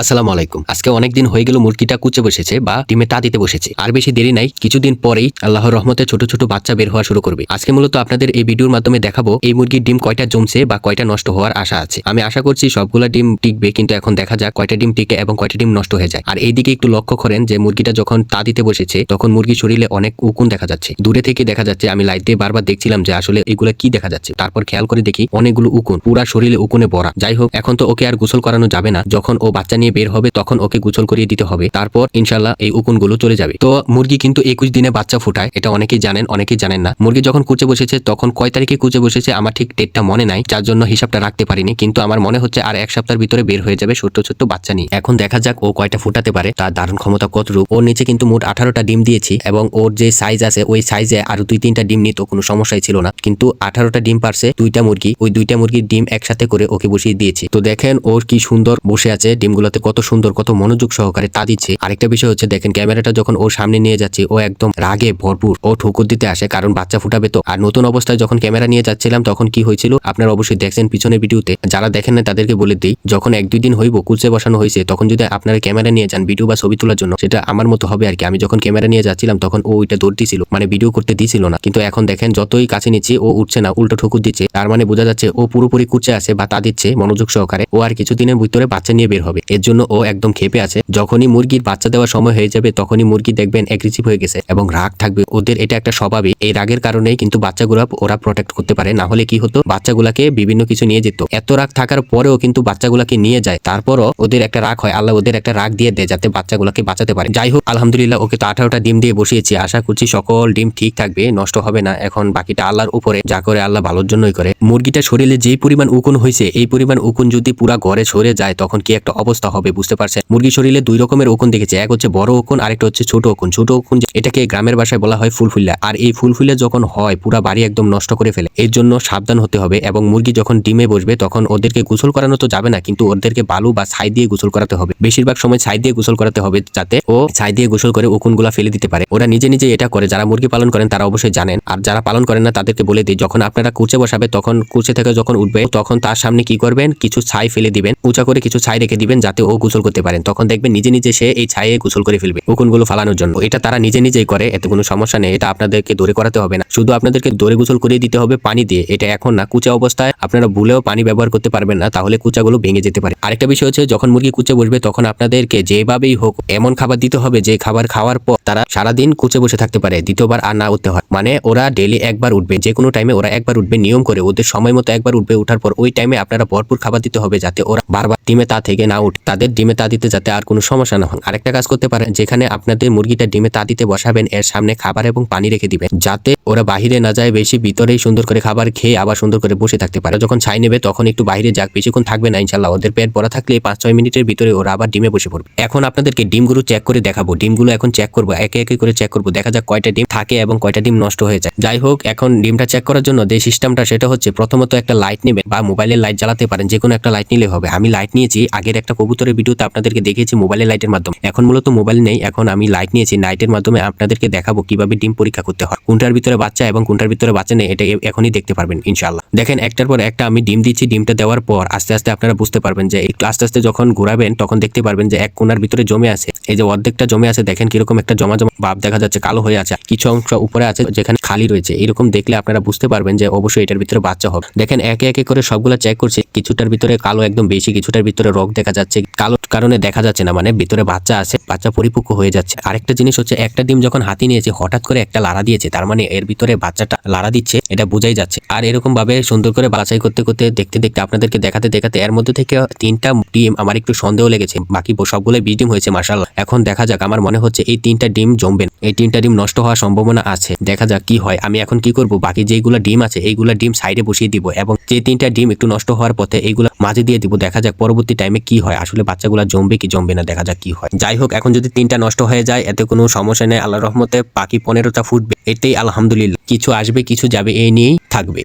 আসসালামু আলাইকুম। আজকে অনেকদিন হয়ে গেল মুরগিটা কুচে বসেছে বা ডিমে তা দিতে বসেছে। আর বেশি দেরি নাই, কিছুদিন পরেই আল্লাহর রহমতে ছোট ছোট বাচ্চা বের হওয়া শুরু করবে। আজকে মূলত আপনাদের এই ভিডিওর মাধ্যমে দেখাবো এই মুরগির ডিম কয়টা জমছে বা কয়টা নষ্ট হওয়ার আশা আছে। আমি আশা করছি সবগুলা ডিম টিকবে, কিন্তু এখন দেখা যাক কয়টা ডিম টিকে এবং কয়টা ডিম নষ্ট হয়ে যায়। আর এইদিকে একটু লক্ষ্য করেন যে মুরগিটা যখন তা দিতে বসেছে, তখন মুরগির শরীরে অনেক উকুন দেখা যাচ্ছে। দূরে থেকে দেখা যাচ্ছে, আমি লাইট দিয়ে বারবার দেখছিলাম যে আসলে এগুলো কি দেখা যাচ্ছে। তারপর খেয়াল করে দেখি অনেকগুলো উকুন, পুরা শরীরে উকুনে ভরা। যাই হোক, এখন তো ওকে আর গোসল করানো যাবে না। যখন ও বাচ্চা নিয়ে বের হবে, তখন ওকে গোসল করিয়ে দিতে হবে। তারপর ইনশাল্লাহ এই উকুনগুলো চলে যাবে। তো মুরগি কিন্তু একুশ দিনে বাচ্চা ফুটায়, এটা অনেকেই জানেন অনেকেই জানেন না। মুরগি যখন কুচে বসেছে, তখন কয় তারিখে কুচে বসেছে, আমার ঠিক ডেটটা মনে নাই, যার জন্য হিসাবটা রাখতে পারিনি। কিন্তু আমার মনে হচ্ছে আর এক সপ্তাহের ভিতরে বের হয়ে যাবে ছোট্ট ছোট্ট বাচ্চা নিয়ে। এখন দেখা যাক ও কয়টা ফুটাতে পারে, তার ধারণ ক্ষমতা কতটুকু। ওর নিচে কিন্তু মোট আঠারোটা ডিম দিয়েছি, এবং ওর যে সাইজ আছে, ওই সাইজে আরও দুই, তিনটা ডিম নিত কোনো সমস্যাই ছিল না। কিন্তু আঠারোটা ডিম পারছে, দুইটা মুরগি, ওই দুইটা মুরগির ডিম একসাথে করে ওকে বসিয়ে দিয়েছি। তো দেখেন ওর কি সুন্দর বসে আছে ডিমগুলোতে কত সুন্দর, কত মনোযোগ সহকারে তা দিচ্ছে। আরেকটা বিষয় হচ্ছে, দেখেন ক্যামেরাটা যখন ওর সামনে নিয়ে যাচ্ছে, ও একদম রাগে ভরপুর। ও ঠুকুর দিতে আসে, কারণ বাচ্চা ফুটাবে তো। আর নতুন অবস্থায় যখন ক্যামেরা নিয়ে যাচ্ছিলাম, তখন কি হয়েছিল? আপনারা অবশ্যই দেখছেন পিছনের ভিডিওতে। যারা দেখেন না তাদেরকে বলে দিই, যখন এক দুই দিন হইব কুলসে বসানো হয়েছে, তখন যদি আপনারা ক্যামেরা নিয়ে যান, ভিডিও বা ছবি তোলার জন্য, সেটা আমার মতো হবে আর কি। আমি যখন ক্যামেরা নিয়ে যাচ্ছিলাম, তখন ও ওইটা দৌড় দিছিল মানে ভিডিও করতে দিছিল না। কিন্তু এখন দেখেন, যতই কাছে নিচ্ছি, ও উঠছে না, উল্টো ঠুকুর দিচ্ছে। তার মানে বোঝা যাচ্ছে, ও পুরোপুরি কুচে আছে বা তা দিচ্ছে, মনোযোগ সহকারে। ও আর কিছুদিনের ভিতরে বাচ্চা নিয়ে বের হবে। এর জন্য ও একদম খেপে আছে। যখনই মুরগির বাচ্চা দেওয়ার সময় হয়ে যাবে, তখনই মুরগি দেখবেন অ্যাগ্রেসিভ হয়ে গেছে এবং রাগ থাকবে। ওদের এটা একটা স্বভাবই। এই রাগের কারণেই কিন্তু বাচ্চাগুলা ওরা প্রোটেক্ট করতে পারে। না হলে কি হতো? বাচ্চাগুলাকে বিভিন্ন কিছু নিয়ে যেত। এত রাগ থাকার পরেও কিন্তু বাচ্চাগুলাকে নিয়ে যায়। তারপরও ওদের একটা রাগ হয়। আল্লাহ ওদের একটা রাগ দিয়ে দেয় যাতে বাচ্চাগুলোকে বাঁচাতে পারে। যাই হোক, আলহামদুলিল্লাহ ওকে তো আঠারোটা ডিম দিয়ে বসিয়েছি। আশা করছি সকল ডিম ঠিক থাকবে, নষ্ট হবে না। এখন বাকিটা আল্লাহর উপরে। যা করে আল্লাহ ভালোর জন্যই করে। মুরগিটা শরীরে যেই পরিমাণ উকুন হয়েছে এই পরিমাণ উকুন যদি পুরা ঘরে সরে যায়, তখন কি একটা অবস্থা হবে, বুঝতে পারছেন? মুরগির শরীরে দুই রকমের উকুন দেখেছে, এক হচ্ছে বড় উকুন আরেকটা হচ্ছে ছোট উকুন ছোট উকুন এটাকে গ্রামের ভাষায় বলা হয় ফুলফুল্লা আর এই ফুলফুল্লা যখন হয়, পুরা বাড়ি একদম নষ্ট করে ফেলে। এর জন্য সাবধান হতে হবে এবং মুরগি যখন ডিমে বসবে, তখন ওদেরকে গোসল করানো তো যাবে না, কিন্তু ওদেরকে বালু বা ছাই দিয়ে গোসল করাতে হবে। বেশিরভাগ সময় ছাই দিয়ে গোসল করাতে হবে, যাতে ও ছাই দিয়ে গোসল করে উকুনগুলা ফেলে দিতে পারে। ওরা নিজে নিজে এটা করে, যারা মুরগি পালন করেন তারা অবশ্যই জানেন। আর যারা পালন করেন না, তাদেরকে বলে দিই, যখন আপনারা কুচে বসাবে, তখন কুচে থেকে যখন উঠবে, তখন তার সামনে কি করবেন? কিছু ছাই ফেলে দিবেন। উঁচা করে কিছু ছাই রেখে দিবেন, যাতে ও গোসল করতে পারেন। তখন দেখবেন নিজে নিজে সে এই ছাইয়ে গোসল করে ফেলবে উকুনগুলো ফালানোর জন্য। এটা তারা নিজে নিজেই করে, এতে কোনো সমস্যা নেই। এটা আপনাদেরকে দৌড়ে করাতে হবে না। শুধু আপনাদেরকে দৌড়ে গোসল করিয়ে দিতে হবে পানি দিয়ে। এটা এখন না, কুচা অবস্থায় আপনারা ভুলেও পানি ব্যবহার করতে পারবেন না, তাহলে কুচাগুলো ভেঙে যেতে পারে। আরেকটা বিষয় হচ্ছে, যখন মুরগি কুচে বসবে, তখন আপনাদেরকে যেভাবেই হোক এমন খাবার দিতে হবে, যে খাবার খাওয়ার পর তারা সারাদিন কুচে বসে থাকতে পারে। দ্বিতীয়বার আর না উঠতে হয়। মানে ওরা ডেলি একবার উঠবে, যে কোনো টাইমে ওরা একবার উঠবে, নিয়ম করে। ওদের সময় মতো একবার উঠবে উঠার পর ওই টাইমে আপনারা ভরপুর খাবার দিতে হবে, যাতে ওরা বারবার ডিমে তা থেকে না উঠ। তাদের ডিমে তা দিতে যাতে আর কোনো সমস্যা না হয়। আরেকটা কাজ করতে পারেন, যেখানে আপনাদের মুরগিটা ডিমে তা দিতে বসাবেন, এর সামনে খাবার এবং পানি রেখে দিবেন, যাতে ওরা বাহিরে না যায়, বেশি ভিতরেই সুন্দর করে খাবার খেয়ে আবার সুন্দর করে বসে থাকতে পারে। যখন ছাই নেবে, তখন একটু বাইরে যাক, বেশিক্ষণ থাকবে না, ইনশাল্লাহ। ওদের পেট ভরা থাকলে পাঁচ ছয় মিনিটের ভিতরে ওরা আবার ডিমে বসে পড়বে। এখন আপনাদেরকে ডিমগুলো চেক করে দেখাবো। ডিমগুলো এখন চেক করব, একে একে করে চেক করব। দেখা যাক কয়টা ডিম থাকে এবং কয়টা ডিম নষ্ট হয়ে যায়। যাই হোক, এখন ডিমটা চেক করার জন্য যে সিস্টেমটা সেটা হচ্ছে প্রথমত একটা লাইট নেবেন বা মোবাইলের লাইট জ্বালাতে পারেন যে কোনো একটা লাইট নিলে হবে। আমি লাইট নিয়েছি, আগের একটা কবুতরের ভিডিওতে আপনাদেরকে দেখিয়েছি মোবাইলের লাইটের মাধ্যমে। এখন মূলত মোবাইল নেই, এখন আমি লাইট নিয়েছি। লাইটের মাধ্যমে আপনাদেরকে দেখাবো কীভাবে ডিম পরীক্ষা করতে হয়। কোনটার ভিতরে বাচ্চা এবং কোনটার ভিতরে বাচ্চা নেই, এটা এখনই দেখতে পারবেন ইনশাল্লাহ দেখেন, একটার পর একটা আমি ডিম দিচ্ছি, ডিমটা দেওয়ার পর আস্তে আস্তে আপনারা বুঝতে পারবেন যে একটু আস্তে আস্তে যখন ঘোরাবেন, তখন দেখতে পারবেন যে এক কোনার ভিতরে জমে আছে। এই যে অর্ধেকটা জমে আছে, দেখেন কীরকম একটা জমা জমা ভাব দেখা যাচ্ছে কালো হয়ে আছে, কিছু অংশ উপরে আছে, যেখানে খালি রয়েছে। এরকম দেখলে আপনারা বুঝতে পারবেন যে অবশ্যই এটার ভিতরে বাচ্চা হবে। দেখেন, একে একে করে সবগুলো চেক করছি, কিছুটার ভিতরে কালো একদম বেশি, কিছুটার ভিতরে রোগ দেখা যাচ্ছে। কালো কারণে দেখা যাচ্ছে না মানে ভিতরে বাচ্চা আছে, বাচ্চা পরিপক্ক হয়ে যাচ্ছে। আরেকটা জিনিস হচ্ছে, একটা ডিম যখন হাতি নিয়েছে, হঠাৎ করে একটা লাড়া দিয়েছে, তার মানে এর ভিতরে বাচ্চাটা লাড়া দিচ্ছে, এটা বোঝাই যাচ্ছে। আর এরকম ভাবে সুন্দর করে বাছাই করতে করতে, দেখতে দেখতে আপনাদেরকে দেখাতে দেখাতে, এর মধ্যে থেকে তিনটা ডিম আমার একটু সন্দেহ লেগেছে। বাকি সবগুলো বিশ ডিম হয়েছে মার্শাল এখন দেখা যাক, আমার মনে হচ্ছে এই তিনটা ডিম জমবেন এই তিনটা ডিম নষ্ট হওয়ার সম্ভাবনা আছে। দেখা যাক কি হয়, আমি এখন কি করব? বাকি যেগুলো ডিম আছে, এইগুলো ডিম সাইডে বসিয়ে দিব এবং যে তিনটা ডিম একটু নষ্ট হওয়ার পথে এইগুলো মাঝে দিয়ে দিব, দেখা যাক পরবর্তী টাইমে কি হয়। আসলে বাচ্চাগুলো জমবে কি জমবে না, দেখা যাক কি হয়। যাই হোক, এখন যদি তিনটা নষ্ট হয়ে যায়, এতে কোনো সমস্যা নেই। আল্লাহ রহমতে বাকি পনেরোটা ফুটবে, এতেই আলহামদুলিল্লাহ। কিছু আসবে, কিছু যাবে, এই নিয়েই থাকবে।